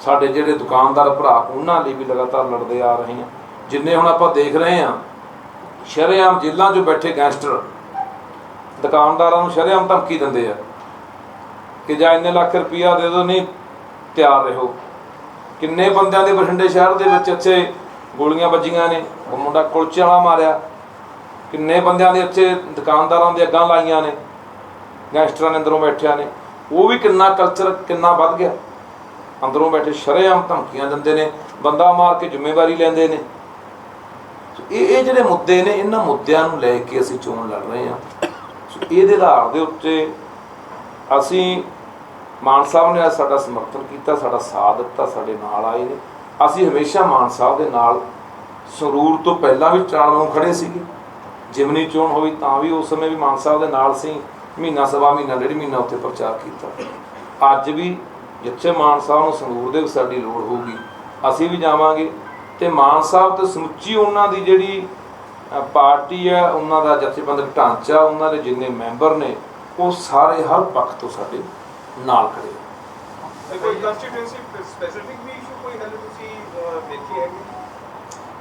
Speaker 1: ਸਾਡੇ ਜਿਹੜੇ ਦੁਕਾਨਦਾਰ ਭਰਾ, ਉਹਨਾਂ ਲਈ ਵੀ ਲਗਾਤਾਰ ਲੜਦੇ ਆ ਰਹੇ ਹਾਂ ਜਿੰਨੇ ਹੁਣ ਆਪਾਂ ਦੇਖ ਰਹੇ ਹਾਂ ਸ਼ਰੇਆਮ ਜੇਲ੍ਹਾਂ 'ਚ ਬੈਠੇ ਗੈਂਗਸਟਰ ਦੁਕਾਨਦਾਰਾਂ ਨੂੰ ਸ਼ਰੇਆਮ ਧਮਕੀ ਦਿੰਦੇ ਆ ਕਿ ਜਾਂ ਇੰਨੇ ਲੱਖ ਰੁਪਈਆ ਦੇ ਦਿਓ, ਨਹੀਂ, ਤਿਆਰ ਰਹੋ। ਕਿੰਨੇ ਬੰਦਿਆਂ ਦੇ ਬਠਿੰਡੇ ਸ਼ਹਿਰ ਦੇ ਵਿੱਚ ਇੱਥੇ ਗੋਲੀਆਂ ਵੱਜੀਆਂ ਨੇ, ਉਹ ਮੁੰਡਾ ਕੁਲਚੇ ਵਾਲਾ ਮਾਰਿਆ। ਕਿੰਨੇ ਬੰਦਿਆਂ ਦੇ ਇੱਥੇ ਦੁਕਾਨਦਾਰਾਂ ਦੇ ਅੱਗਾਂ ਲਾਈਆਂ ਨੇ, ਗੈਂਗਸਟਰਾਂ ਨੇ ਅੰਦਰੋਂ ਬੈਠਿਆ ਨੇ, ਉਹ ਵੀ ਕਿੰਨਾ ਕਲਚਰ ਕਿੰਨਾ ਵੱਧ ਗਿਆ। ਅੰਦਰੋਂ ਬੈਠੇ ਸ਼ਰੇਆਮ ਧਮਕੀਆਂ ਦਿੰਦੇ ਨੇ, ਬੰਦਾ ਮਾਰ ਕੇ ਜ਼ਿੰਮੇਵਾਰੀ ਲੈਂਦੇ ਨੇ। ਇਹ ਇਹ ਜਿਹੜੇ ਮੁੱਦੇ ਨੇ, ਇਹਨਾਂ ਮੁੱਦਿਆਂ ਨੂੰ ਲੈ ਕੇ ਅਸੀਂ ਚੋਣ ਲੜ ਰਹੇ ਹਾਂ। ਸੋ ਇਹਦੇ ਆਧਾਰ ਦੇ ਉੱਤੇ ਅਸੀਂ ਮਾਨ ਸਾਹਿਬ ਨੇ ਅੱਜ ਸਾਡਾ ਸਮਰਥਨ ਕੀਤਾ, ਸਾਡਾ ਸਾਥ ਦਿੱਤਾ, ਸਾਡੇ ਨਾਲ ਆਏ ਨੇ। ਅਸੀਂ ਹਮੇਸ਼ਾ ਮਾਨ ਸਾਹਿਬ ਦੇ ਨਾਲ ਸਰੂਰ ਤੋਂ ਪਹਿਲਾਂ ਵੀ ਚੋਣ ਨੂੰ ਖੜੇ ਸੀਗੇ। ਜਿਮਨੀ ਚੋਣ ਹੋਈ ਤਾਂ ਵੀ ਉਸ ਸਮੇਂ ਵੀ ਮਾਨ ਸਾਹਿਬ ਦੇ ਨਾਲ ਸੀ, ਮਹੀਨਾ ਸਵਾ ਮਹੀਨਾ, ਡੇਢ ਮਹੀਨਾ ਉੱਥੇ ਪ੍ਰਚਾਰ ਕੀਤਾ। ਅੱਜ ਵੀ ਜਿੱਥੇ ਮਾਨ ਸਾਹਿਬ ਨੂੰ ਸੰਗਰੂਰ ਦੇ ਵਿੱਚ ਸਾਡੀ ਲੋੜ ਹੋਊਗੀ, ਅਸੀਂ ਵੀ ਜਾਵਾਂਗੇ ਤੇ ਮਾਨ ਸਾਹਿਬ ਤੇ ਸਮੁੱਚੀ ਉਹਨਾਂ ਦੀ ਜਿਹੜੀ ਪਾਰਟੀ ਹੈ, ਉਹਨਾਂ ਦਾ ਜਥੇਬੰਦਕ ਢਾਂਚਾ, ਉਹਨਾਂ ਦੇ ਜਿੰਨੇ ਮੈਂਬਰ ਨੇ, ਉਹ ਸਾਰੇ ਹਰ ਪੱਖ ਤੋਂ ਸਾਡੇ ਨਾਲ ਖੜੇ
Speaker 2: ਕੋਈ ਕੰਸਟੀਟੂਐਂਸੀ ਸਪੈਸੀਫਿਕ ਵੀ ਇਸ਼ੂ ਕੋਈ ਹੱਲ ਤੁਸੀਂ ਦੇਖੀ ਹੈ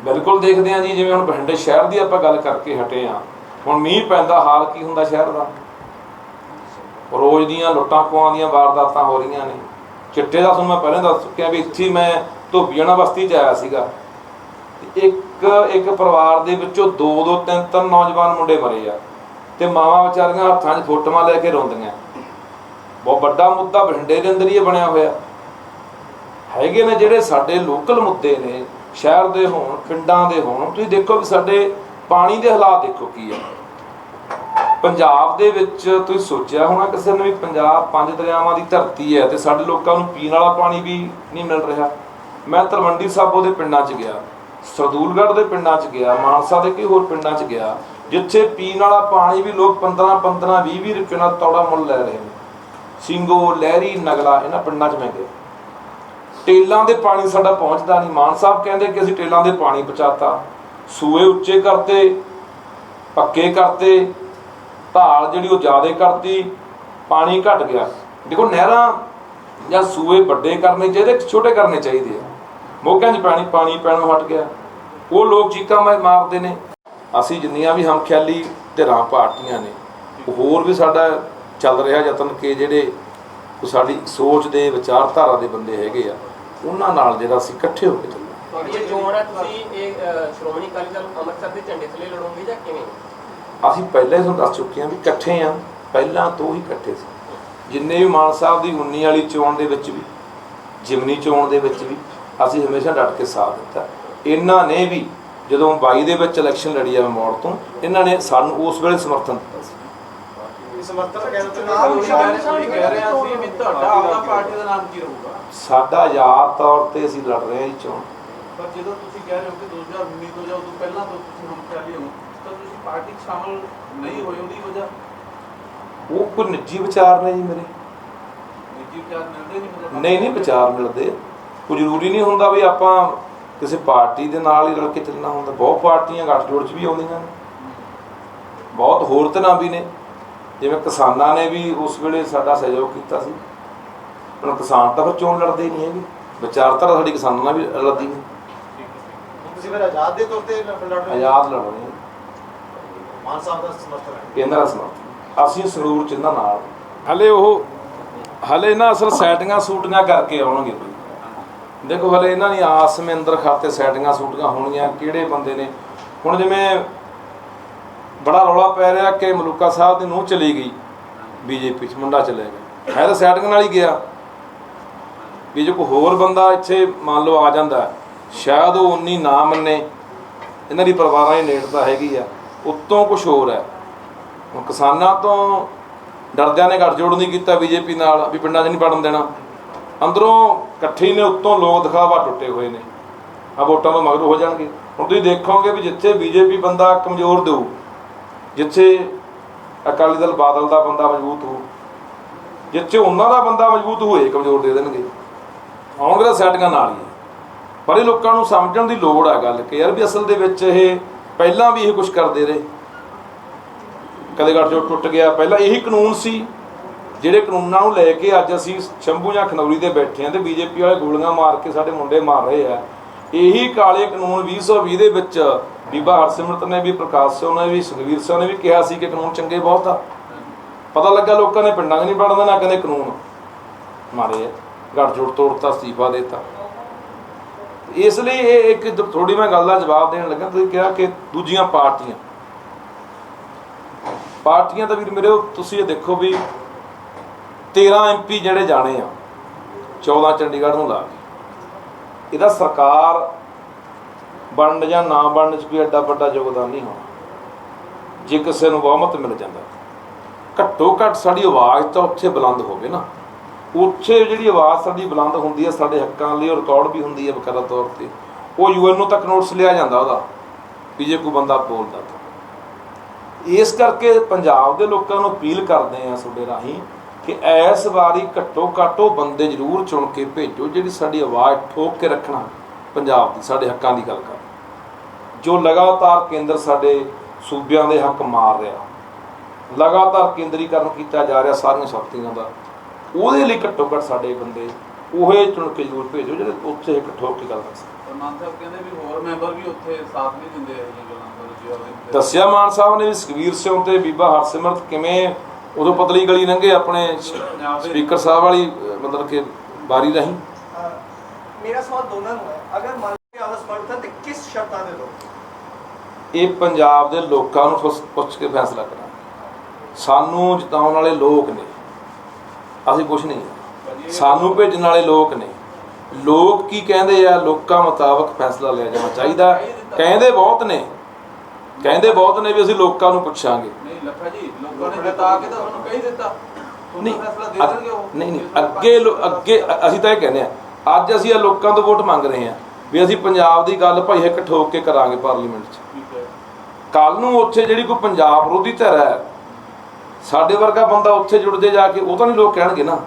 Speaker 1: ਬਿਲਕੁਲ ਦੇਖਦੇ ਹਾਂ ਜੀ, ਜਿਵੇਂ ਹੁਣ ਬਠਿੰਡੇ ਸ਼ਹਿਰ ਦੀ ਆਪਾਂ ਗੱਲ ਕਰਕੇ ਹਟੇ ਆ ਹੁਣ ਮੀਂਹ ਪੈਂਦਾ, ਹਾਲ ਕੀ ਹੁੰਦਾ ਸ਼ਹਿਰ ਦਾ? ਰੋਜ਼ ਦੀਆਂ ਲੁੱਟਾਂ ਪੋਆਂ ਦੀਆਂ ਵਾਰਦਾਤਾਂ ਹੋ ਰਹੀਆਂ ਨੇ। ਚਿੱਟੇ ਦਾ ਤੁਹਾਨੂੰ ਮੈਂ ਪਹਿਲਾਂ ਦੱਸ ਚੁੱਕਿਆ ਵੀ ਇੱਥੇ ਹੀ ਮੈਂ ਧੋਬੀਆਣਾ ਬਸਤੀ 'ਚ ਆਇਆ ਸੀਗਾ। ਇੱਕ ਇੱਕ ਪਰਿਵਾਰ ਦੇ ਵਿੱਚੋਂ ਦੋ ਦੋ, ਤਿੰਨ ਤਿੰਨ ਨੌਜਵਾਨ ਮੁੰਡੇ ਮਰੇ ਆ। ਤੇ ਮਾਵਾਂ ਵਿਚਾਰੀਆਂ ਹੱਥਾਂ 'ਚ ਫੋਟੋਆਂ ਲੈ ਕੇ ਰੋਂਦੀਆਂ। ਬਹੁਤ ਵੱਡਾ ਮੁੱਦਾ ਬਠਿੰਡੇ ਦੇ ਅੰਦਰ ਹੀ ਬਣਿਆ ਹੋਇਆ। ਹੈਗੇ ਨੇ ਜਿਹੜੇ ਸਾਡੇ ਲੋਕਲ ਮੁੱਦੇ ਨੇ। ਸ਼ਹਿਰ ਦੇ ਹੋਣ, ਪਿੰਡਾਂ ਦੇ ਹੋਣ, ਤੁਸੀਂ ਦੇਖੋ ਵੀ ਸਾਡੇ ਪਾਣੀ ਦੇ ਹਾਲਾਤ ਦੇਖੋ ਕੀ ਹੈ ਪੰਜਾਬ ਦੇ ਵਿੱਚ ਤੁਸੀਂ ਸੋਚਿਆ ਹੋਣਾ ਕਿਸੇ ਨੇ ਵੀ ਪੰਜਾਬ ਪੰਜ ਦਰਿਆਵਾਂ ਦੀ ਧਰਤੀ ਹੈ ਤੇ ਸਾਡੇ ਲੋਕਾਂ ਨੂੰ ਪੀਣ ਵਾਲਾ ਪਾਣੀ ਵੀ ਨਹੀਂ ਮਿਲ ਰਿਹਾ। ਮੈਂ ਤਲਵੰਡੀ ਸਾਬੋ ਦੇ ਪਿੰਡਾਂ 'ਚ ਗਿਆ, ਸਰਦੂਲਗੜ੍ਹ ਦੇ ਪਿੰਡਾਂ 'ਚ ਗਿਆ, ਮਾਨਸਾ ਦੇ ਕਈ ਹੋਰ ਪਿੰਡਾਂ 'ਚ ਗਿਆ, ਜਿੱਥੇ ਪੀਣ ਵਾਲਾ ਪਾਣੀ ਵੀ ਲੋਕ 15 15 20 20 ਰੁਪਏ ਨਾਲ ਤੌੜਾ ਮੁੱਲ ਲੈ ਰਹੇ ਨੇ। ਸਿੰਗੋ, ਲਹਿਰੀ, ਨਗਲਾ, ਇਹਨਾਂ ਪਿੰਡਾਂ 'ਚ ਮੈਂ ਗਿਆ। ਟੇਲਾਂ ਦੇ ਪਾਣੀ ਸਾਡਾ ਪਹੁੰਚਦਾ ਨਹੀਂ। ਮਾਨ ਸਾਹਿਬ ਕਹਿੰਦੇ ਕਿ ਅਸੀਂ ਟੇਲਾਂ ਦੇ ਪਾਣੀ ਪਹੁੰਚਾਤਾ। ਸੂਏ ਉੱਚੇ ਕਰਤੇ, ਪੱਕੇ ਕਰਤੇ ਢਾਲ ਜਿਹੜੀ ਉਹ ਜ਼ਿਆਦਾ ਕਰਤੀ, ਪਾਣੀ ਘਟ ਗਿਆ। ਦੇਖੋ ਨਹਿਰਾਂ ਜਾਂ ਸੂਏ ਵੱਡੇ ਕਰਨੇ ਚਾਹੀਦੇ, ਛੋਟੇ ਕਰਨੇ ਚਾਹੀਦੇ ਆ। ਮੋਕਿਆਂ 'ਚ ਪਾਣੀ ਪਾਣੀ ਪੈਣੋਂ ਹਟ ਗਿਆ। ਉਹ ਲੋਕ ਚੀਕਾਂ ਮਾਰ- ਮਾਰਦੇ ਨੇ। ਅਸੀਂ ਜਿੰਨੀਆਂ ਵੀ ਹਮਖਿਆਲੀ ਧਿਰਾਂ ਪਾਰਟੀਆਂ ਨੇ ਹੋਰ ਵੀ ਸਾਡਾ ਚੱਲ ਰਿਹਾ ਯਤਨ ਕਿ ਜਿਹੜੇ ਸਾਡੀ ਸੋਚ ਦੇ ਵਿਚਾਰਧਾਰਾ ਦੇ ਬੰਦੇ ਹੈਗੇ ਆ। ਉਹਨਾਂ ਨਾਲ ਜਿਹੜਾ ਅਸੀਂ ਇਕੱਠੇ ਹੋ ਕੇ ਚੱਲਾਂਗੇ
Speaker 3: ਤੁਹਾਡੀ ਇਹ ਚੋਣ ਹੈ ਤੁਸੀਂ ਇਹ ਸ਼੍ਰੋਮਣੀ ਅਕਾਲੀ ਦਲ ਅੰਮ੍ਰਿਤਸਰ ਦੇ ਝੰਡੇ ਥੱਲੇ ਲੜੋਗੇ ਜਾਂ ਕਿਵੇਂ?
Speaker 1: ਅਸੀਂ ਪਹਿਲਾਂ ਹੀ ਤੁਹਾਨੂੰ ਦੱਸ ਚੁੱਕੇ ਹਾਂ ਵੀ ਇਕੱਠੇ ਆ ਪਹਿਲਾਂ ਤੋਂ ਹੀ ਇਕੱਠੇ ਸੀ। ਜਿੰਨੇ ਵੀ ਮਾਨ ਸਾਹਿਬ ਦੀ 19 ਵਾਲੀ ਚੋਣ ਦੇ ਵਿੱਚ ਵੀ ਜਿਮਨੀ ਚੋਣ ਦੇ ਵਿੱਚ ਵੀ ਅਸੀਂ ਹਮੇਸ਼ਾ ਡਟ ਕੇ ਸਾਥ ਦਿੱਤਾ। ਇਹਨਾਂ ਨੇ ਵੀ ਜਦੋਂ 22 ਦੇ ਵਿੱਚ ਇਲੈਕਸ਼ਨ ਲੜੀ ਆ ਮੋੜ ਤੋਂ ਇਹਨਾਂ ਨੇ ਸਾਨੂੰ ਉਸ ਵੇਲੇ ਸਮਰਥਨ ਦਿੱਤਾ ਸੀ।
Speaker 2: ਸਮਰਥਨ ਕਹਿ ਰਹੇ
Speaker 4: ਨਾਮ ਨਿਸ਼ਾਨ ਤੁਸੀਂ ਕਹਿ ਰਹੇ ਸੀ ਵੀ ਤੁਹਾਡਾ ਆਪਣਾ ਪਾਰਟੀ ਦਾ ਨਾਮ ਕੀ ਰਹੂਗਾ
Speaker 1: ਸਾਡਾ ਆਜ਼ਾਦ ਤੌਰ ਤੇ ਅਸੀਂ ਲੜ ਰਹੇ ਹਾਂ ਇਹ ਚੋਣ।
Speaker 4: ਪਰ ਜਦੋਂ ਤੁਸੀਂ ਕਹਿ ਰਹੇ ਹੋ ਕਿ 2019 ਤੋਂ ਜਾਂ ਉਦੋਂ ਪਹਿਲਾਂ ਤੋਂ ਤੁਸੀਂ ਹਮ ਚਾਲੀ ਹੋ ਤਾਂ ਤੁਸੀਂ ਪਾਰਟੀ 'ਚ ਸ਼ਾਮਲ ਨਹੀਂ ਹੋਏ ਉਹਦੀ ਵਜ੍ਹਾ?
Speaker 1: ਉਹ ਕੋਈ ਨਿੱਜੀ ਵਿਚਾਰ ਨੇ ਜੀ ਮੇਰੇ।
Speaker 4: ਨਿੱਜੀ ਵਿਚਾਰ ਮਿਲਦੇ ਨਹੀਂ ਮਤਲਬ
Speaker 1: ਨਹੀਂ ਨਹੀਂ ਵਿਚਾਰ ਮਿਲਦੇ। ਕੋਈ ਜ਼ਰੂਰੀ ਨਹੀਂ ਹੁੰਦਾ ਵੀ ਆਪਾਂ ਕਿਸੇ ਪਾਰਟੀ ਦੇ ਨਾਲ ਹੀ ਰਲ ਕੇ ਚੱਲਣਾ ਹੁੰਦਾ। ਬਹੁਤ ਪਾਰਟੀਆਂ ਗੱਠਜੋੜ 'ਚ ਵੀ ਆਉਂਦੀਆਂ ਨੇ। ਬਹੁਤ ਹੋਰ ਤਰ੍ਹਾਂ ਵੀ ਨੇ। ਜਿਵੇਂ ਕਿਸਾਨਾਂ ਨੇ ਵੀ ਉਸ ਵੇਲੇ ਸਾਡਾ ਸਹਿਯੋਗ ਕੀਤਾ ਸੀ। ਹੁਣ ਕਿਸਾਨ ਤਾਂ ਫਿਰ ਚੋਣ ਲੜਦੇ ਹੀ ਨਹੀਂ ਹੈਗੇ। ਵਿਚਾਰਧਾਰਾ ਸਾਡੀ ਕਿਸਾਨਾਂ ਨਾਲ ਵੀ ਲੜਦੀ ਹੈ
Speaker 2: ਤੁਸੀਂ ਫਿਰ ਆਜ਼ਾਦ ਦੇ ਤੌਰ ਤੇ ਲੜ ਰਹੇ ਹੋ?
Speaker 1: ਆਜ਼ਾਦ ਲੜ ਰਹੇ ਹਾਂ।
Speaker 2: ਮਾਨ ਸਾਹਿਬ ਦਾ ਸਮਰਥਨ ਹੈ।
Speaker 1: ਇਹਨਾਂ ਦਾ ਸਮਰਥਨ। ਅਸੀਂ ਸੰਗਰੂਰ ਚ ਇਹਨਾਂ ਨਾਲ। ਹਲੇ ਉਹ ਹਲੇ ਨਾ ਅਸਲ ਸੈਟਿੰਗਾਂ ਸੂਟੀਆਂ ਕਰਕੇ ਆਉਣਗੇ ਬਈ। ਦੇਖੋ ਹਲੇ ਇਹਨਾਂ ਦੀ ਆਸ ਮੇ ਅੰਦਰ ਖਾਤੇ ਸੈਟਿੰਗਾਂ ਸੂਟੀਆਂ ਹੋਣਗੀਆਂ ਕਿਹੜੇ ਬੰਦੇ ਨੇ। ਹੁਣ ਜਿਵੇਂ ਬੜਾ ਰੌਲਾ ਪੈ ਰਿਹਾ ਕਿ ਮਲੂਕਾ ਸਾਹਿਬ ਦੀ ਨੂੰਹ ਚਲੀ ਗਈ, ਬੀਜੇਪੀ ਚ, ਮੁੰਡਾ ਚਲੇ ਗਿਆ। ਮੈਂ ਤਾਂ ਸੈਟਿੰਗ ਨਾਲ ਹੀ ਗਿਆ। ਵੀ ਜੇ ਕੋਈ ਹੋਰ ਬੰਦਾ ਇੱਥੇ ਮੰਨ ਲਓ ਆ ਜਾਂਦਾ, ਸ਼ਾਇਦ ਉਹ ਉਨੀ ਨਾ ਮੰਨੇ। ਇਹਨਾਂ ਦੀ ਪਰਿਵਾਰਾਂ ਦੀ ਨੇੜਤਾ ਹੈਗੀ ਆ। ਉੱਤੋਂ ਕੁਝ ਹੋਰ ਹੈ। ਹੁਣ ਕਿਸਾਨਾਂ ਤੋਂ ਡਰਦਿਆਂ ਨੇ ਗੱਠਜੋੜ ਨਹੀਂ ਕੀਤਾ ਬੀਜੇਪੀ ਨਾਲ, ਵੀ ਪਿੰਡਾਂ 'ਚ ਨਹੀਂ ਵੜਨ ਦੇਣਾ। ਅੰਦਰੋਂ ਇਕੱਠੇ ਨੇ, ਉੱਤੋਂ ਲੋਕ ਦਿਖਾਵਾ ਟੁੱਟੇ ਹੋਏ ਨੇ। ਆ ਵੋਟਾਂ ਤੋਂ ਮਗਰ ਹੋ ਜਾਣਗੇ। ਹੁਣ ਤੁਸੀਂ ਦੇਖੋਗੇ ਵੀ ਜਿੱਥੇ ਬੀਜੇਪੀ ਬੰਦਾ ਕਮਜ਼ੋਰ ਦੇਊ ਜਿੱਥੇ ਅਕਾਲੀ ਦਲ ਬਾਦਲ ਦਾ ਬੰਦਾ ਮਜ਼ਬੂਤ ਹੋ ਜਿੱਥੇ ਉਹਨਾਂ ਦਾ ਬੰਦਾ ਮਜ਼ਬੂਤ ਹੋਏ, ਕਮਜ਼ੋਰ ਦੇ ਦੇਣਗੇ। ਆਉਣ ਤਾਂ ਸੈਟਿੰਗਾਂ ਨਾਲ ਹੀ ਹੈ। ਪਰ ਇਹ ਲੋਕਾਂ ਨੂੰ ਸਮਝਣ ਦੀ ਲੋੜ ਆ ਗੱਲ ਕਿ ਯਾਰ ਵੀ ਅਸਲ ਦੇ ਵਿੱਚ ਇਹ ਪਹਿਲਾਂ ਵੀ ਇਹ ਕੁਝ ਕਰਦੇ ਰਹੇ। ਕਦੇ ਗੱਠਜੋੜ ਟੁੱਟ ਗਿਆ। ਪਹਿਲਾਂ ਇਹੀ ਕਾਨੂੰਨ ਸੀ, ਜਿਹੜੇ ਕਾਨੂੰਨਾਂ ਨੂੰ ਲੈ ਕੇ ਅੱਜ ਅਸੀਂ ਸ਼ੰਭੂ ਜਾਂ ਖਨੌਰੀ ਤੇ ਬੈਠੇ ਆ ਤੇ ਬੀਜੇਪੀ ਵਾਲੇ ਗੋਲੀਆਂ ਮਾਰ ਕੇ ਸਾਡੇ ਮੁੰਡੇ ਮਾਰ ਰਹੇ ਆ। ਇਹੀ ਕਾਲੇ ਕਾਨੂੰਨ 2020 ਦੇ ਵਿੱਚ ਬੀਬਾ ਹਰਸਿਮਰਤ ਨੇ ਵੀ, ਪ੍ਰਕਾਸ਼ ਸਿੰਘ ਨੇ ਵੀ ਸੁਖਵੀਰ ਸਿੰਘ ਨੇ ਵੀ ਕਿਹਾ ਸੀ ਕਿ ਕਾਨੂੰਨ ਚੰਗੇ ਬਹੁਤ ਆ। ਪਤਾ ਲੱਗਾ ਲੋਕਾਂ ਨੇ ਪਿੰਡਾਂ 'ਚ ਨਹੀਂ ਵੜਨ ਨਾ ਕਹਿੰਦੇ ਕਾਨੂੰਨ। ਮਾਰੇ ਆ, ਗੱਠਜੋੜ ਤੋੜਤਾ, ਅਸਤੀਫਾ ਦੇਤਾ। ਇਸ ਲਈ ਇਹ ਇੱਕ ਥੋੜੀ ਮੈਂ ਗੱਲ ਦਾ ਜਵਾਬ ਦੇਣ ਲੱਗਾ, ਤੁਸੀਂ ਕਿਹਾ ਕਿ ਦੂਜੀਆਂ ਪਾਰਟੀਆਂ। ਪਾਰਟੀਆਂ ਤਾਂ ਵੀਰ ਮੇਰੇ, ਤੁਸੀਂ ਇਹ ਦੇਖੋ ਵੀ 13 ਐਮਪੀ ਜਿਹੜੇ ਜਾਣੇ ਆ 14 ਚੰਡੀਗੜ੍ਹ ਨੂੰ ਲਾ ਕੇ। ਇਹਦਾ ਸਰਕਾਰ ਬਣਨ ਜਾਂ ਨਾ ਬਣਨ ਚ ਕੋਈ ਐਡਾ ਵੱਡਾ ਯੋਗਦਾਨ ਨਹੀਂ ਹੋਣਾ। ਜੇ ਕਿਸੇ ਨੂੰ ਬਹੁਮਤ ਮਿਲ ਜਾਂਦਾ, ਘੱਟੋ ਘੱਟ ਸਾਡੀ ਆਵਾਜ਼ ਤਾਂ ਉੱਥੇ ਬੁਲੰਦ ਹੋਵੇ ਨਾ। ਉੱਥੇ ਜਿਹੜੀ ਆਵਾਜ਼ ਸਾਡੀ ਬੁਲੰਦ ਹੁੰਦੀ ਹੈ, ਸਾਡੇ ਹੱਕਾਂ ਲਈ ਉਹ ਰਿਕਾਰਡ ਵੀ ਹੁੰਦੀ ਹੈ ਬਕਾਇਦਾ ਤੌਰ ਤੇ, ਉਹ ਯੂਐਨ ਨੂੰ ਤੱਕ ਨੋਟਿਸ ਲਿਆ ਜਾਂਦਾ ਉਹਦਾ ਵੀ ਜੇ ਕੋਈ ਬੰਦਾ ਬੋਲਦਾ ਤਾਂ। ਇਸ ਕਰਕੇ ਪੰਜਾਬ ਦੇ ਲੋਕਾਂ ਨੂੰ ਅਪੀਲ ਕਰਦੇ ਆ ਤੁਹਾਡੇ ਰਾਹੀਂ ਕਿ ਇਸ ਵਾਰੀ ਘੱਟੋ ਘੱਟ ਬੰਦੇ ਜ਼ਰੂਰ ਚੁਣ ਕੇ ਭੇਜੋ ਜਿਹੜੀ ਸਾਡੀ ਆਵਾਜ਼ ਠੋਕ ਕੇ ਰੱਖਣਾ ਪੰਜਾਬ ਦੀ ਸਾਡੇ ਹੱਕਾਂ ਦੀ ਗੱਲ ਕਰ। ਜੋ ਲਗਾਤਾਰ ਕੇਂਦਰ ਸਾਡੇ ਸੂਬਿਆਂ ਦੇ ਹੱਕ ਮਾਰ ਰਿਹਾ ਲਗਾਤਾਰ ਕੇਂਦਰੀਕਰਨ ਕੀਤਾ ਜਾ ਰਿਹਾ ਸਾਰੀਆਂ ਸ਼ਕਤੀਆਂ ਦਾ ਉਹਦੇ ਲਈ ਘੱਟੋ ਘੱਟ ਸਾਡੇ ਬੰਦੇ ਉਹੇ ਚੁਣ ਕੇ ਜ਼ਰੂਰ ਭੇਜੋ ਜਿਹੜੇ ਉੱਥੇ ਇੱਕ ਠੋਕ ਕੇ ਗੱਲ ਕਰ ਸਕਣ।
Speaker 4: ਮਾਨ ਸਾਹਿਬ ਕਹਿੰਦੇ ਵੀ ਹੋਰ ਮੈਂਬਰ ਵੀ ਉੱਥੇ ਸਾਥ ਨਹੀਂ ਦਿੰਦੇ ਇਹ ਗੱਲਾਂ
Speaker 1: ਦੱਸਿਆ ਮਾਨ ਸਾਹਿਬ ਨੇ ਵੀ ਸੁਖਵੀਰ ਸਿੰਘ ਤੇ ਬੀਬਾ ਹਰਸਿਮਰਤ ਕਿਵੇਂ ਉਦੋਂ ਪਤਲੀ ਗਲੀ ਲੰਘੇ ਆਪਣੇ ਸਪੀਕਰ ਸਾਹਿਬ ਵਾਲੀ ਮਤਲਬ ਕਿ ਬਾਰੀ ਰਹੀ।
Speaker 2: ਮੇਰਾ ਸਵਾਲ ਦੋਨਾਂ ਨੂੰ ਹੈ। ਅਗਰ ਮੰਨ ਲਓ ਕਿ ਆਦਰਸ਼ ਬਣਦਾ ਤੇ ਕਿਸ ਸ਼ਰਤਾਂ ਦੇ ਲੋ
Speaker 1: ਇਹ ਪੰਜਾਬ ਦੇ ਲੋਕਾਂ ਨੂੰ ਪੁੱਛ- ਕੇ ਫੈਸਲਾ ਕਰਾਂਗੇ। ਸਾਨੂੰ ਜਿਤਾਉਣ ਵਾਲੇ ਲੋਕ ਨੇ। ਅਸੀਂ ਕੁਝ ਨਹੀਂ। ਸਾਨੂੰ ਭੇਜਣ ਵਾਲੇ ਲੋਕ ਨੇ। ਲੋਕ ਕੀ ਕਹਿੰਦੇ ਆ? ਲੋਕਾਂ ਮੁਤਾਬਕ ਫੈਸਲਾ ਲਿਆ ਜਾਣਾ ਚਾਹੀਦਾ। ਕਹਿੰਦੇ ਬਹੁਤ ਨੇ। ਕਹਿੰਦੇ ਬਹੁਤ ਨੇ ਵੀ ਅਸੀਂ ਲੋਕਾਂ ਨੂੰ ਪੁੱਛਾਂਗੇ।
Speaker 4: ਨਹੀਂ ਲੱਖਾ ਜੀ ਲੋਕਾਂ ਨੇ ਜਿਤਾ ਕੇ ਤਾਂ ਤੁਹਾਨੂੰ ਕਹੀ ਦਿੱਤਾ।
Speaker 1: ਨਹੀਂ
Speaker 4: ਤੁਹਾਨੂੰ ਫੈਸਲਾ ਦੇ
Speaker 1: ਅੱਗ-
Speaker 4: ਦੇਣਗੇ ਉਹ।
Speaker 1: ਨਹੀਂ ਨਹੀਂ ਅੱਗੇ ਅੱਗੇ ਅਸੀਂ ਤਾਂ ਇਹ ਕਹਿੰਦੇ ਆ ਅੱਜ ਅਸੀਂ ਇਹ ਲੋਕਾਂ ਤੋਂ ਵੋਟ ਮੰਗ ਰਹੇ ਆ ਵੀ ਅਸੀਂ ਪੰਜਾਬ ਦੀ ਗੱਲ ਭਾਈ ਇੱਕ ਠੋਕ ਕੇ ਕਰਾਂਗੇ ਪਾਰਲੀਮੈਂਟ 'ਚ।
Speaker 4: ਠੀਕ ਹੈ।
Speaker 1: ਕੱਲ ਨੂੰ ਉੱਥੇ ਜਿਹੜੀ ਕੋਈ ਪੰਜਾਬ ਵਿਰੋਧੀ ਧਿਰ ਹੈ ਸਾਡੇ ਵਰਗਾ ਬੰਦਾ ਉੱਥੇ ਜੁੜ ਜੇ ਜਾ ਕੇ ਉਹ ਤਾਂ ਨਹੀਂ ਲੋਕ ਕਹਿਣਗੇ ਨਾ।